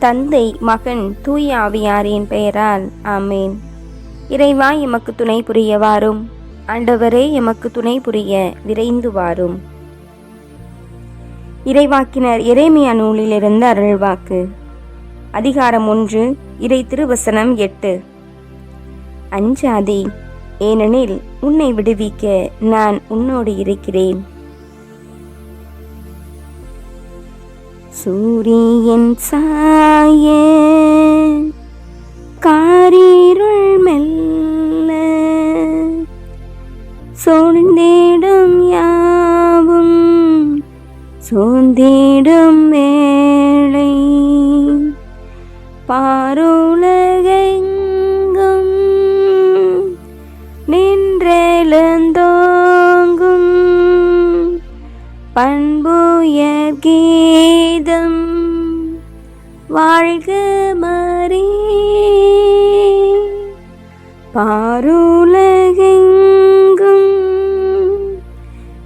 தந்தை மகன் தூய ஆவியாரின் பெயரால் ஆமேன். இறைவா எமக்கு துணை புரிய வாரும் ஆண்டவரே எமக்கு துணை புரிய விரைந்து வாரும் இறைவாக்கினர் இறைமையா நூலிலிருந்து அருள்வாக்கு. அதிகாரம் ஒன்று இறை திருவசனம் எட்டு. அஞ்சாதே ஏனெனில் உன்னை விடுவிக்க நான் உன்னோடு இருக்கிறேன். சூரியன் சாய. காரீருள் மெல்ல சோழ்ந்தேடும் யாவும் சோர்ந்திடும் வேளை. பாரோள வாழ்க மறி. பாருலகெங்கும்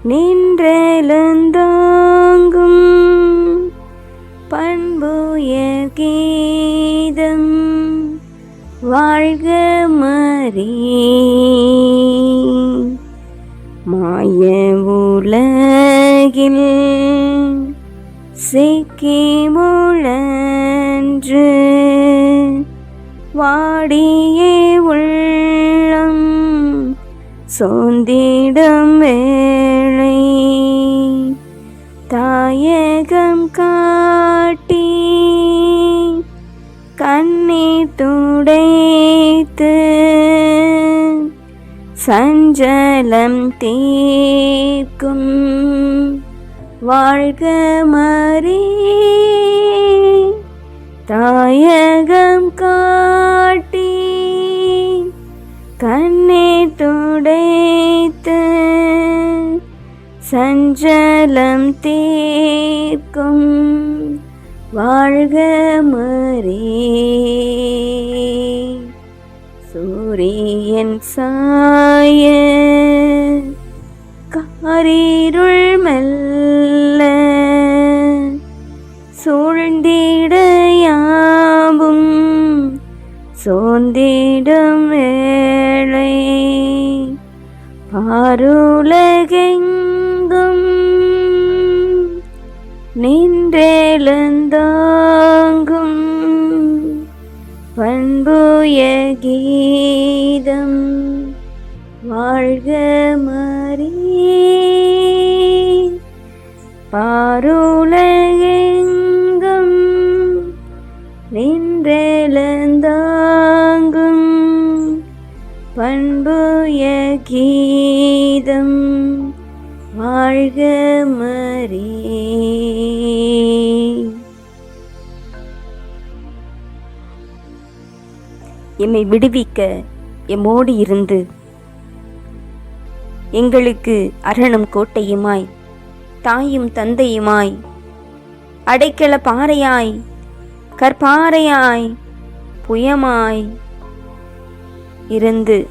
நின்றெழுந்தாங்கும் பண்புயர் கீதம் வாழ்க மறி. மாய உலகில் சிக்கி முழன்று வாடியே உள்ளம் சோந்திடும் வேளை. தாயகம் காட்டி கண்ணீர் துடைத்து சஞ்சலம் தீர்க்கும் வாழ்க மறி தாயகம் காட்டி கண்ணே துடைத்து சஞ்சலம் தீர்க்கும். வாழ்க மறி. சூரியன் சாய காரிருள் மெல்ல சோர்ந்திடும் வேளை. பாருலகெங்கும் நின்றெழுந்தாங்கும் பண்புய கீதம். வாழ்க மறி. பாருலகே பண்புய கீதம் வாழ்க மரே எம்மை விடுவிக்க எம்மோடு இருந்து. எங்களுக்கு அரணும் கோட்டையுமாய் தாயும் தந்தையுமாய் அடைக்கல பாறையாய் கற்பாறையாய் புயமாய் இருந்து.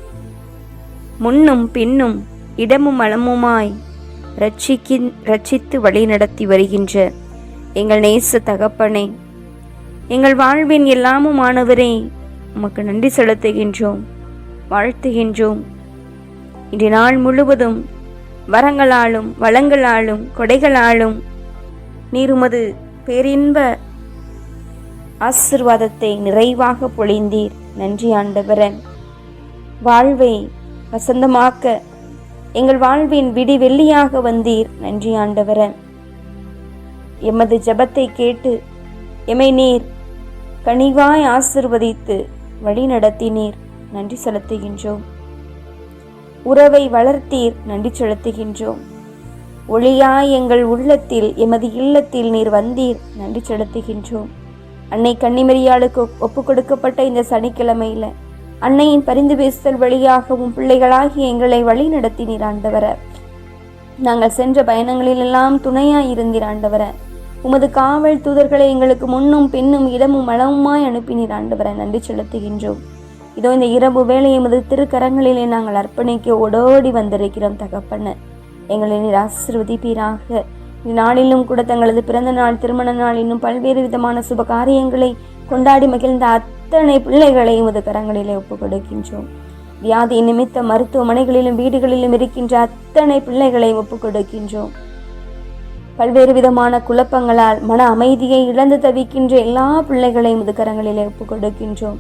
முன்னும் பின்னும் இடமும் அளமுமாய் ரட்சிக்கி ரட்சித்து வழிநடத்தி வருகின்ற எங்கள் நேச தகப்பனே எங்கள் வாழ்வின் எல்லாமுமானவரே உமக்கு நன்றி செலுத்துகின்றோம் வாழ்த்துகின்றோம். இன்று நாள் முழுவதும் வரங்களாலும் வளங்களாலும் கொடைகளாலும் நீர் உமது பேரின்ப ஆசிர்வாதத்தை நிறைவாக பொழிந்தீர். நன்றி ஆண்டவரன் வாழ்வை வசந்தமாக்க எங்கள் வாழ்வின் விடி வெள்ளியாக வந்தீர் நன்றி ஆண்டவர. எமது ஜபத்தை கேட்டு எமை நீர் கனிவாய் ஆசிர்வதித்து வழி நடத்தினீர் நன்றி செலுத்துகின்றோம். உறவை வளர்த்தீர் நன்றி செலுத்துகின்றோம். ஒளியாய் எங்கள் உள்ளத்தில் எமது இல்லத்தில் நீர் வந்தீர் நன்றி செலுத்துகின்றோம். அன்னை கன்னிமரியாளுக்கு ஒப்பு கொடுக்கப்பட்ட இந்த சனிக்கிழமையில அன்னையின் பரிந்து பேசுதல் வழியாகவும் பிள்ளைகளாகி எங்களை வழி நடத்தினீர் ஆண்டவர. நாங்கள் சென்ற பயணங்களிலெல்லாம் துணையாய் இருந்தீர் ஆண்டவர. உமது காவல் தூதர்களை எங்களுக்கு முன்னும் பின்னும் இடமும் அளவுமாய் அனுப்பினீர் ஆண்டவர. நன்றி செலுத்துகின்றோம். இதோ இந்த இரவு வேளை எமது திருக்கரங்களிலே நாங்கள் அர்ப்பணிக்க ஓடோடி வந்திருக்கிறோம் தகப்பன. எங்களை நீர் ஆசிர்வதிப்பீராக. இந்நாளிலும் கூட தங்களது பிறந்த நாள் திருமண நாள் இன்னும் பல்வேறு விதமான சுப காரியங்களை கொண்டாடி மகிழ்ந்த அத்தனை பிள்ளைகளை உமது கரங்களிலே ஒப்புக் கொடுக்கின்றோம் வியாதி நிமித்த மருத்துவமனைகளிலும் வீடுகளிலும் இருக்கின்ற அத்தனை பிள்ளைகளை ஒப்புக் கொடுக்கின்றோம் பல்வேறு விதமான குழப்பங்களால் மன அமைதியை இழந்து தவிக்கின்ற எல்லா பிள்ளைகளையும் முதுகரங்களிலே ஒப்புக் கொடுக்கின்றோம்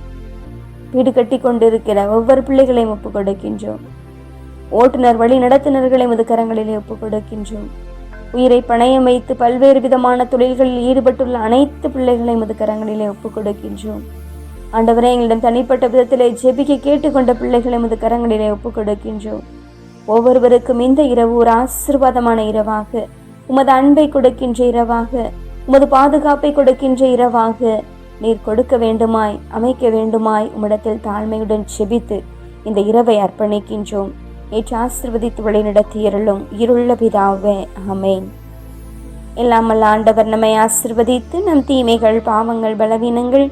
வீடு கட்டி கொண்டிருக்கிற ஒவ்வொரு பிள்ளைகளையும் ஒப்புக் கொடுக்கின்றோம் ஓட்டுநர் வழி நடத்துனர்களை முதுகரங்களிலே ஒப்புக் கொடுக்கின்றோம் உயிரை பணயம் வைத்து பல்வேறு விதமான தொழில்களில் ஈடுபட்டுள்ள அனைத்து பிள்ளைகளையும் முதுகரங்களிலே ஒப்புக் கொடுக்கின்றோம் ஆண்டவரே எங்களிடம் தனிப்பட்ட விதத்திலே ஜெபிக்க கேட்டுக்கொண்ட பிள்ளைகளை முது கரங்களிலே ஒப்புக் கொடுக்கின்றோம் ஒவ்வொருவருக்கும் இந்த இரவு ஒரு ஆசீர்வாதமான இரவாக உமது அன்பை கொடுக்கின்ற இரவாக உமது பாதுகாப்பை கொடுக்கின்ற இரவாக நீர் கொடுக்க வேண்டுமாய் அமைக்க வேண்டுமாய் உம்மிடத்தில் தாழ்மையுடன் செபித்து இந்த இரவை அர்ப்பணிக்கின்றோம். நேற்று ஆசிர்வதித்து இருளும் இருள்ள பிதாவே அமேன் எல்லாம் ஆண்டவர் நம்மை ஆசிர்வதித்து நம் தீமைகள் பாவங்கள் பலவீனங்கள்